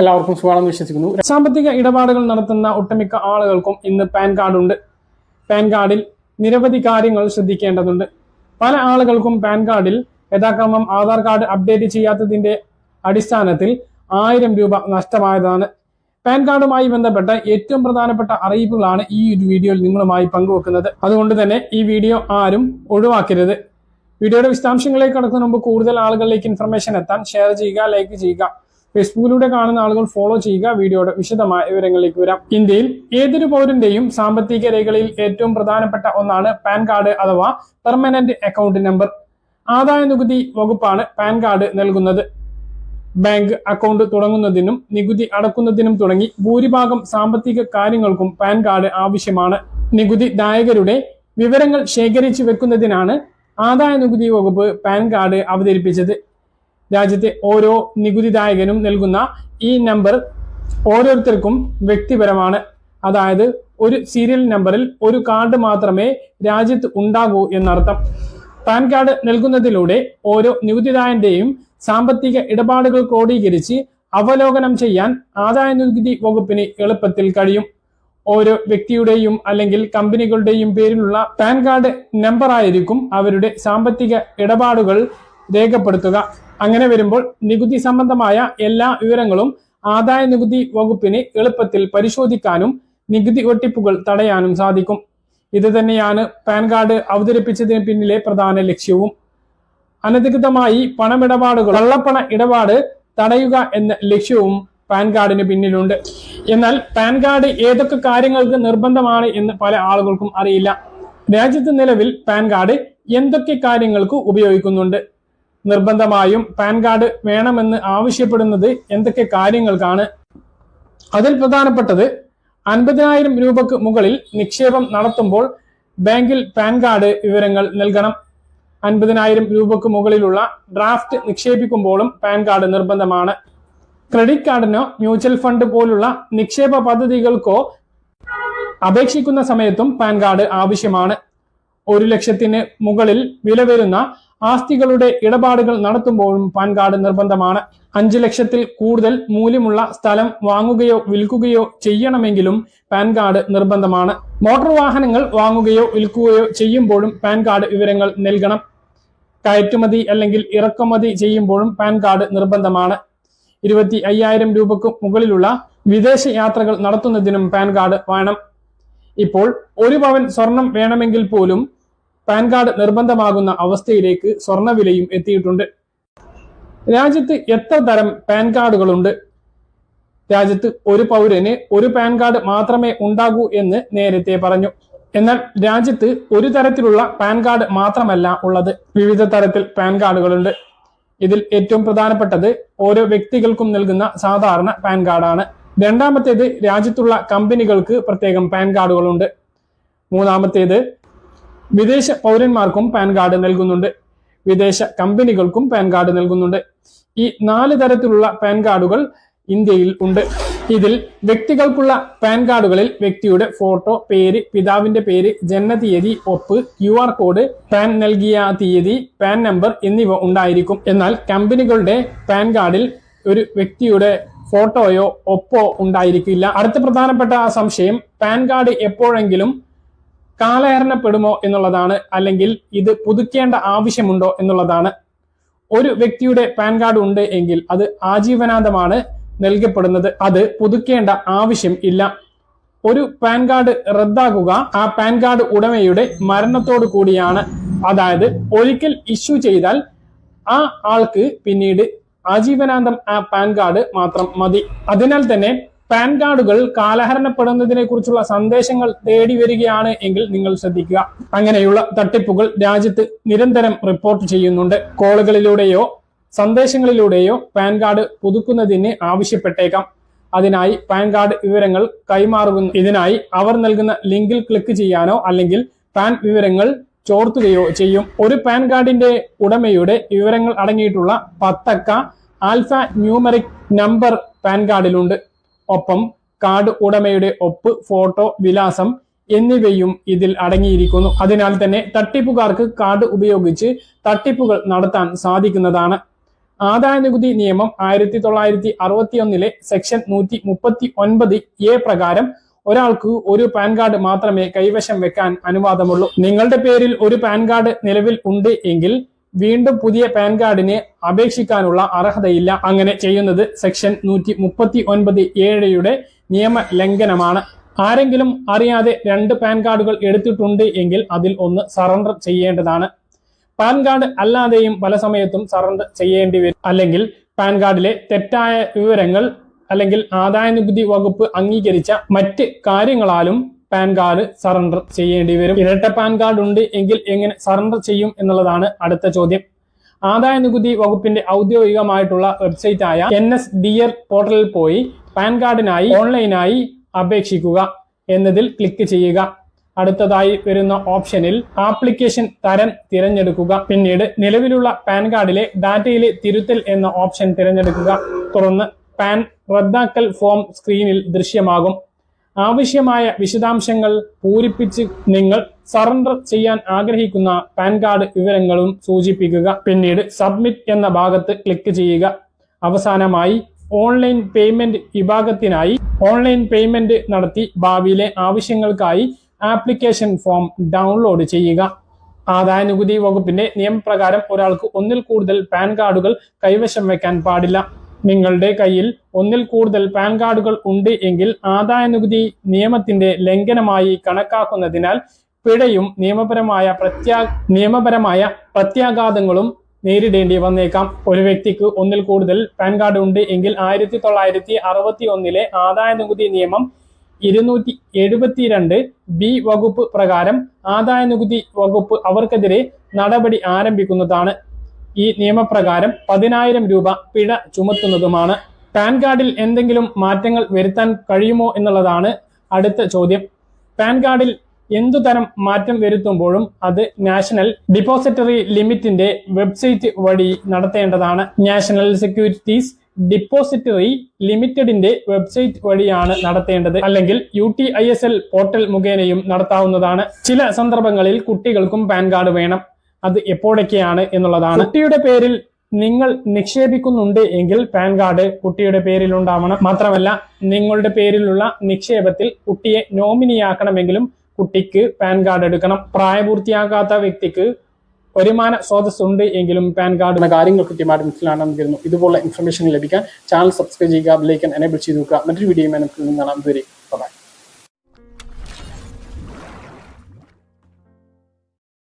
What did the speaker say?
എല്ലാവർക്കും സുഖമാണെന്ന് വിശ്വസിക്കുന്നു. സാമ്പത്തിക ഇടപാടുകൾ നടത്തുന്ന ഒട്ടുമിക്ക ആളുകൾക്കും ഇന്ന് പാൻ കാർഡ് ഉണ്ട്. പാൻ കാർഡിൽ നിരവധി കാര്യങ്ങൾ ശ്രദ്ധിക്കേണ്ടതുണ്ട്. പല ആളുകൾക്കും പാൻ കാർഡിൽ യഥാക്രമം ആധാർ കാർഡ് അപ്ഡേറ്റ് ചെയ്യാത്തതിന്റെ അടിസ്ഥാനത്തിൽ ആയിരം രൂപ നഷ്ടമായതാണ്. പാൻ കാർഡുമായി ബന്ധപ്പെട്ട ഏറ്റവും പ്രധാനപ്പെട്ട അറിയിപ്പുകളാണ് ഈ ഒരു വീഡിയോയിൽ നിങ്ങളുമായി പങ്കുവെക്കുന്നത്. അതുകൊണ്ട് തന്നെ ഈ വീഡിയോ ആരും ഒഴിവാക്കരുത്. വീഡിയോയുടെ വിശദാംശങ്ങളിലേക്ക് കടക്കുന്ന മുമ്പ് കൂടുതൽ ആളുകളിലേക്ക് ഇൻഫർമേഷൻ എത്താൻ ഷെയർ ചെയ്യുക ലൈക്ക് ചെയ്യുക. ഫേസ്ബുക്കിലൂടെ കാണുന്ന ആളുകൾ ഫോളോ ചെയ്യുക. വീഡിയോയുടെ വിശദമായ വിവരങ്ങളിലേക്ക് വരാം. ഇന്ത്യയിൽ ഏതൊരു പൗരന്റെയും സാമ്പത്തിക രേഖകളിൽ ഏറ്റവും പ്രധാനപ്പെട്ട ഒന്നാണ് പാൻ കാർഡ് അഥവാ പെർമനന്റ് അക്കൗണ്ട് നമ്പർ. ആദായ നികുതി വകുപ്പാണ് പാൻ കാർഡ് നൽകുന്നത്. ബാങ്ക് അക്കൗണ്ട് തുടങ്ങുന്നതിനും നികുതി അടക്കുന്നതിനും തുടങ്ങി ഭൂരിഭാഗം സാമ്പത്തിക കാര്യങ്ങൾക്കും പാൻ കാർഡ് ആവശ്യമാണ്. നികുതി ദായകരുടെ വിവരങ്ങൾ ശേഖരിച്ചു വെക്കുന്നതിനാണ് ആദായ നികുതി വകുപ്പ് പാൻ കാർഡ് അവതരിപ്പിച്ചത്. രാജ്യത്തെ ഓരോ നികുതിദായകനും നൽകുന്ന ഈ നമ്പർ ഓരോരുത്തർക്കും വ്യക്തിപരമാണ്. അതായത് ഒരു സീരിയൽ നമ്പറിൽ ഒരു കാർഡ് മാത്രമേ രാജ്യത്ത് ഉണ്ടാകൂ എന്നർത്ഥം. പാൻ കാർഡ് നൽകുന്നതിലൂടെ ഓരോ നികുതിദായന്റെയും സാമ്പത്തിക ഇടപാടുകൾ ക്രോഡീകരിച്ച് അവലോകനം ചെയ്യാൻ ആദായ നികുതി വകുപ്പിന് എളുപ്പത്തിൽ കഴിയും. ഓരോ വ്യക്തിയുടെയും അല്ലെങ്കിൽ കമ്പനികളുടെയും പേരിലുള്ള പാൻ കാർഡ് നമ്പറായിരിക്കും അവരുടെ സാമ്പത്തിക ഇടപാടുകൾ രേഖപ്പെടുത്തുക. അങ്ങനെ വരുമ്പോൾ നികുതി സംബന്ധമായ എല്ലാ വിവരങ്ങളും ആദായ നികുതി വകുപ്പിന് എളുപ്പത്തിൽ പരിശോധിക്കാനും നികുതി വെട്ടിപ്പുകൾ തടയാനും സാധിക്കും. ഇത് തന്നെയാണ് പാൻ കാർഡ് അവതരിപ്പിച്ചതിന് പിന്നിലെ പ്രധാന ലക്ഷ്യവും. അനധികൃതമായി പണമിടപാടുകൾ കള്ളപ്പണ ഇടപാട് തടയുക എന്ന ലക്ഷ്യവും പാൻ കാർഡിന് പിന്നിലുണ്ട്. എന്നാൽ പാൻ കാർഡ് ഏതൊക്കെ കാര്യങ്ങൾക്ക് നിർബന്ധമാണ് എന്ന് പല ആളുകൾക്കും അറിയില്ല. രാജ്യത്ത് നിലവിൽ പാൻ കാർഡ് എന്തൊക്കെ കാര്യങ്ങൾക്ക് ഉപയോഗിക്കുന്നുണ്ട്? നിർബന്ധമായും പാൻ കാർഡ് വേണമെന്ന് ആവശ്യപ്പെടുന്നത് എന്തൊക്കെ കാര്യങ്ങൾക്കാണ്? അതിൽ പ്രധാനപ്പെട്ടത് അൻപതിനായിരം രൂപക്ക് മുകളിൽ നിക്ഷേപം നടത്തുമ്പോൾ ബാങ്കിൽ പാൻ കാർഡ് വിവരങ്ങൾ നൽകണം. അൻപതിനായിരം രൂപക്ക് മുകളിലുള്ള ഡ്രാഫ്റ്റ് നിക്ഷേപിക്കുമ്പോഴും പാൻ കാർഡ് നിർബന്ധമാണ്. ക്രെഡിറ്റ് കാർഡിനോ മ്യൂച്വൽ ഫണ്ട് പോലുള്ള നിക്ഷേപ പദ്ധതികൾക്കോ അപേക്ഷിക്കുന്ന സമയത്തും പാൻ കാർഡ് ആവശ്യമാണ്. ഒരു ലക്ഷത്തിന് മുകളിൽ വില വരുന്ന ആസ്തികളുടെ ഇടപാടുകൾ നടത്തുമ്പോഴും പാൻ കാർഡ് നിർബന്ധമാണ്. അഞ്ച് ലക്ഷത്തിൽ കൂടുതൽ മൂല്യമുള്ള സ്ഥലം വാങ്ങുകയോ വിൽക്കുകയോ ചെയ്യണമെങ്കിലും പാൻ കാർഡ് നിർബന്ധമാണ്. മോട്ടോർ വാഹനങ്ങൾ വാങ്ങുകയോ വിൽക്കുകയോ ചെയ്യുമ്പോഴും പാൻ കാർഡ് വിവരങ്ങൾ നൽകണം. കയറ്റുമതി അല്ലെങ്കിൽ ഇറക്കുമതി ചെയ്യുമ്പോഴും പാൻ കാർഡ് നിർബന്ധമാണ്. ഇരുപത്തി അയ്യായിരം രൂപക്ക് മുകളിലുള്ള വിദേശ യാത്രകൾ നടത്തുന്നതിനും പാൻ കാർഡ് വേണം. ഇപ്പോൾ ഒരു പവൻ സ്വർണം വേണമെങ്കിൽ പോലും പാൻ കാർഡ് നിർബന്ധമാകുന്ന അവസ്ഥയിലേക്ക് സ്വർണവിലയും എത്തിയിട്ടുണ്ട്. രാജ്യത്ത് എത്ര തരം പാൻ കാർഡുകളുണ്ട്? രാജ്യത്ത് ഒരു പൗരന് ഒരു പാൻ കാർഡ് മാത്രമേ ഉണ്ടാകൂ എന്ന് നേരത്തെ പറഞ്ഞു. എന്നാൽ രാജ്യത്ത് ഒരു തരത്തിലുള്ള പാൻ കാർഡ് മാത്രമല്ല ഉള്ളത്. വിവിധ തരത്തിൽ പാൻ കാർഡുകളുണ്ട്. ഇതിൽ ഏറ്റവും പ്രധാനപ്പെട്ടത് ഓരോ വ്യക്തികൾക്കും നൽകുന്ന സാധാരണ പാൻ കാർഡാണ്. രണ്ടാമത്തേത് രാജ്യത്തുള്ള കമ്പനികൾക്ക് പ്രത്യേകം പാൻ കാർഡുകളുണ്ട്. മൂന്നാമത്തേത് വിദേശ പൗരന്മാർക്കും പാൻ കാർഡ് നൽകുന്നുണ്ട്. വിദേശ കമ്പനികൾക്കും പാൻ കാർഡ് നൽകുന്നുണ്ട്. ഈ നാല് തരത്തിലുള്ള പാൻ കാർഡുകൾ ഇന്ത്യയിൽ ഉണ്ട്. ഇതിൽ വ്യക്തികൾക്കുള്ള പാൻ കാർഡുകളിൽ വ്യക്തിയുടെ ഫോട്ടോ പേര് പിതാവിന്റെ പേര് ജനനതീയതി ഒപ്പ് ക്യു ആർ കോഡ് പാൻ നൽകിയ തീയതി പാൻ നമ്പർ എന്നിവ ഉണ്ടായിരിക്കും. എന്നാൽ കമ്പനികളുടെ പാൻ കാർഡിൽ ഒരു വ്യക്തിയുടെ ഫോട്ടോയോ ഒപ്പോ ഉണ്ടായിരിക്കില്ല. അടുത്ത പ്രധാനപ്പെട്ട സംശയം പാൻ കാർഡ് എപ്പോഴെങ്കിലും കാലഹരണപ്പെടുമോ എന്നുള്ളതാണ് അല്ലെങ്കിൽ ഇത് പുതുക്കേണ്ട ആവശ്യമുണ്ടോ എന്നുള്ളതാണ്. ഒരു വ്യക്തിയുടെ പാൻ കാർഡ് ഉണ്ട് എങ്കിൽ അത് ആജീവനാന്തമാണ് നൽകപ്പെടുന്നത്. അത് പുതുക്കേണ്ട ആവശ്യം ഇല്ല. ഒരു പാൻ കാർഡ് റദ്ദാക്കുക ആ പാൻ കാർഡ് ഉടമയുടെ മരണത്തോടു കൂടിയാണ്. അതായത് ഒരിക്കൽ ഇഷ്യൂ ചെയ്താൽ ആ ആൾക്ക് പിന്നീട് ആജീവനാന്തം ആ പാൻ കാർഡ് മാത്രം മതി. അതിനാൽ തന്നെ പാൻ കാർഡുകൾ കാലഹരണപ്പെടുന്നതിനെ കുറിച്ചുള്ള സന്ദേശങ്ങൾ തേടി വരികയാണ് എങ്കിൽ നിങ്ങൾ ശ്രദ്ധിക്കുക. അങ്ങനെയുള്ള തട്ടിപ്പുകൾ രാജ്യത്ത് നിരന്തരം റിപ്പോർട്ട് ചെയ്യുന്നുണ്ട്. കോളുകളിലൂടെയോ സന്ദേശങ്ങളിലൂടെയോ പാൻ കാർഡ് പുതുക്കുന്നതിന് ആവശ്യപ്പെട്ടേക്കാം. അതിനായി പാൻ കാർഡ് വിവരങ്ങൾ കൈമാറുന്നു. ഇതിനായി അവർ നൽകുന്ന ലിങ്കിൽ ക്ലിക്ക് ചെയ്യാനോ അല്ലെങ്കിൽ പാൻ വിവരങ്ങൾ ചോർത്തുകയോ ചെയ്യും. ഒരു പാൻ കാർഡിന്റെ ഉടമയുടെ വിവരങ്ങൾ അടങ്ങിയിട്ടുള്ള പത്തക്ക ആൽഫ ന്യൂമറിക് നമ്പർ പാൻ കാർഡിലുണ്ട്. ഒപ്പം കാർഡ് ഉടമയുടെ ഒപ്പ് ഫോട്ടോ വിലാസം എന്നിവയും ഇതിൽ അടങ്ങിയിരിക്കുന്നു. അതിനാൽ തന്നെ തട്ടിപ്പുകാർക്ക് കാർഡ് ഉപയോഗിച്ച് തട്ടിപ്പുകൾ നടത്താൻ സാധിക്കുന്നതാണ്. ആദായ നികുതി നിയമം ആയിരത്തി തൊള്ളായിരത്തി അറുപത്തി ഒന്നിലെ സെക്ഷൻ നൂറ്റി മുപ്പത്തി ഒൻപത് എ പ്രകാരം ഒരാൾക്ക് ഒരു പാൻ കാർഡ് മാത്രമേ കൈവശം വെക്കാൻ അനുവാദമുള്ളൂ. നിങ്ങളുടെ പേരിൽ ഒരു പാൻ കാർഡ് നിലവിൽ ഉണ്ട് എങ്കിൽ വീണ്ടും പുതിയ പാൻ കാർഡിന് അപേക്ഷിക്കാനുള്ള അർഹതയില്ല. അങ്ങനെ ചെയ്യുന്നത് സെക്ഷൻ നൂറ്റി മുപ്പത്തി ഒൻപത് ഏഴയുടെ നിയമ ലംഘനമാണ് ആരെങ്കിലും അറിയാതെ രണ്ട് പാൻ കാർഡുകൾ എടുത്തിട്ടുണ്ട് എങ്കിൽ അതിൽ ഒന്ന് സറണ്ടർ ചെയ്യേണ്ടതാണ്. പാൻ കാർഡ് അല്ലാതെയും പല സമയത്തും സറണ്ടർ ചെയ്യേണ്ടി വരും. അല്ലെങ്കിൽ പാൻ കാർഡിലെ തെറ്റായ വിവരങ്ങൾ അല്ലെങ്കിൽ ആദായ നികുതി വകുപ്പ് അംഗീകരിച്ച മറ്റ് കാര്യങ്ങളാലും പാൻ കാർഡ് സറണ്ടർ ചെയ്യേണ്ടി വരും. ഇരട്ട പാൻ കാർഡ് ഉണ്ട് എങ്കിൽ എങ്ങനെ സറണ്ടർ ചെയ്യും എന്നുള്ളതാണ് അടുത്ത ചോദ്യം. ആദായ നികുതി വകുപ്പിന്റെ ഔദ്യോഗികമായിട്ടുള്ള വെബ്സൈറ്റ് ആയ എൻ എസ് ഡി എർ പോർട്ടലിൽ പോയി പാൻ കാർഡിനായി ഓൺലൈനായി അപേക്ഷിക്കുക എന്നതിൽ ക്ലിക്ക് ചെയ്യുക. അടുത്തതായി വരുന്ന ഓപ്ഷനിൽ ആപ്ലിക്കേഷൻ തരം തിരഞ്ഞെടുക്കുക. പിന്നീട് നിലവിലുള്ള പാൻ കാർഡിലെ ഡാറ്റയിലെ തിരുത്തൽ എന്ന ഓപ്ഷൻ തിരഞ്ഞെടുക്കുക. തുടർന്ന് പാൻ റദ്ദാക്കൽ ഫോം സ്ക്രീനിൽ ദൃശ്യമാകും. ആവശ്യമായ വിശദാംശങ്ങൾ പൂരിപ്പിച്ച് നിങ്ങൾ സറണ്ടർ ചെയ്യാൻ ആഗ്രഹിക്കുന്ന പാൻ കാർഡ് വിവരങ്ങളും സൂചിപ്പിക്കുക. പിന്നീട് സബ്മിറ്റ് എന്ന ഭാഗത്ത് ക്ലിക്ക് ചെയ്യുക. അവസാനമായി ഓൺലൈൻ പേയ്മെന്റ് വിഭാഗത്തിനായി ഓൺലൈൻ പേയ്മെന്റ് നടത്തി ഭാവിയിലെ ആവശ്യങ്ങൾക്കായി ആപ്ലിക്കേഷൻ ഫോം ഡൗൺലോഡ് ചെയ്യുക. ആദായ നികുതി വകുപ്പിന്റെ നിയമപ്രകാരം ഒരാൾക്ക് ഒന്നിൽ കൂടുതൽ പാൻ കാർഡുകൾ കൈവശം വെക്കാൻ പാടില്ല. നിങ്ങളുടെ കയ്യിൽ ഒന്നിൽ കൂടുതൽ പാൻ കാർഡുകൾ ഉണ്ട് എങ്കിൽ ആദായ നികുതി നിയമത്തിന്റെ ലംഘനമായി കണക്കാക്കുന്നതിനാൽ പിഴയും നിയമപരമായ പ്രത്യാ നിയമപരമായ പ്രത്യാഘാതങ്ങളും നേരിടേണ്ടി വന്നേക്കാം. ഒരു വ്യക്തിക്ക് ഒന്നിൽ കൂടുതൽ പാൻ കാർഡ് ഉണ്ട് എങ്കിൽ ആയിരത്തി തൊള്ളായിരത്തി അറുപത്തി ഒന്നിലെ ആദായ നികുതി നിയമം ഇരുന്നൂറ്റി എഴുപത്തിരണ്ട് ബി വകുപ്പ് പ്രകാരം ആദായ നികുതി വകുപ്പ് അവർക്കെതിരെ നടപടി ആരംഭിക്കുന്നതാണ്. ഈ നിയമപ്രകാരം പതിനായിരം രൂപ പിഴ ചുമത്തുന്നതുമാണ്. പാൻ കാർഡിൽ എന്തെങ്കിലും മാറ്റങ്ങൾ വരുത്താൻ കഴിയുമോ എന്നുള്ളതാണ് അടുത്ത ചോദ്യം. പാൻ കാർഡിൽ എന്തുതരം മാറ്റം വരുത്തുമ്പോഴും അത് നാഷണൽ ഡിപ്പോസിറ്ററി ലിമിറ്റിന്റെ വെബ്സൈറ്റ് വഴി നടത്തേണ്ടതാണ്. നാഷണൽ സെക്യൂരിറ്റീസ് ഡിപ്പോസിറ്ററി ലിമിറ്റഡിന്റെ വെബ്സൈറ്റ് വഴിയാണ് നടത്തേണ്ടത്. അല്ലെങ്കിൽ U T I S L portal മുഖേനയും നടത്താവുന്നതാണ്. ചില സന്ദർഭങ്ങളിൽ കുട്ടികൾക്കും പാൻ കാർഡ് വേണം. അത് എപ്പോഴൊക്കെയാണ് എന്നുള്ളതാണ്. കുട്ടിയുടെ പേരിൽ നിങ്ങൾ നിക്ഷേപിക്കുന്നുണ്ട് എങ്കിൽ പാൻ കാർഡ് കുട്ടിയുടെ പേരിൽ ഉണ്ടാവണം മാത്രമല്ല നിങ്ങളുടെ പേരിലുള്ള നിക്ഷേപത്തിൽ കുട്ടിയെ നോമിനിയാക്കണമെങ്കിലും കുട്ടിക്ക് പാൻ കാർഡ് എടുക്കണം. പ്രായപൂർത്തിയാകാത്ത വ്യക്തിക്ക് വരുമാന സ്രോതസ് ഉണ്ട് എങ്കിലും പാൻ കാർഡ് എന്ന കാര്യങ്ങൾ കൃത്യമായിട്ട് മനസ്സിലാണെന്ന് കരുതുന്നു ഇതുപോലുള്ള ഇൻഫർമേഷൻ ലഭിക്കാൻ ചാനൽ സബ്സ്ക്രൈബ് ചെയ്യുക ബെല്ലൈക്കൻ എനേബിൾ ചെയ്ത് നോക്കുക മറ്റൊരു വീഡിയോ നമുക്ക് കാണാം. ഇതുവരെ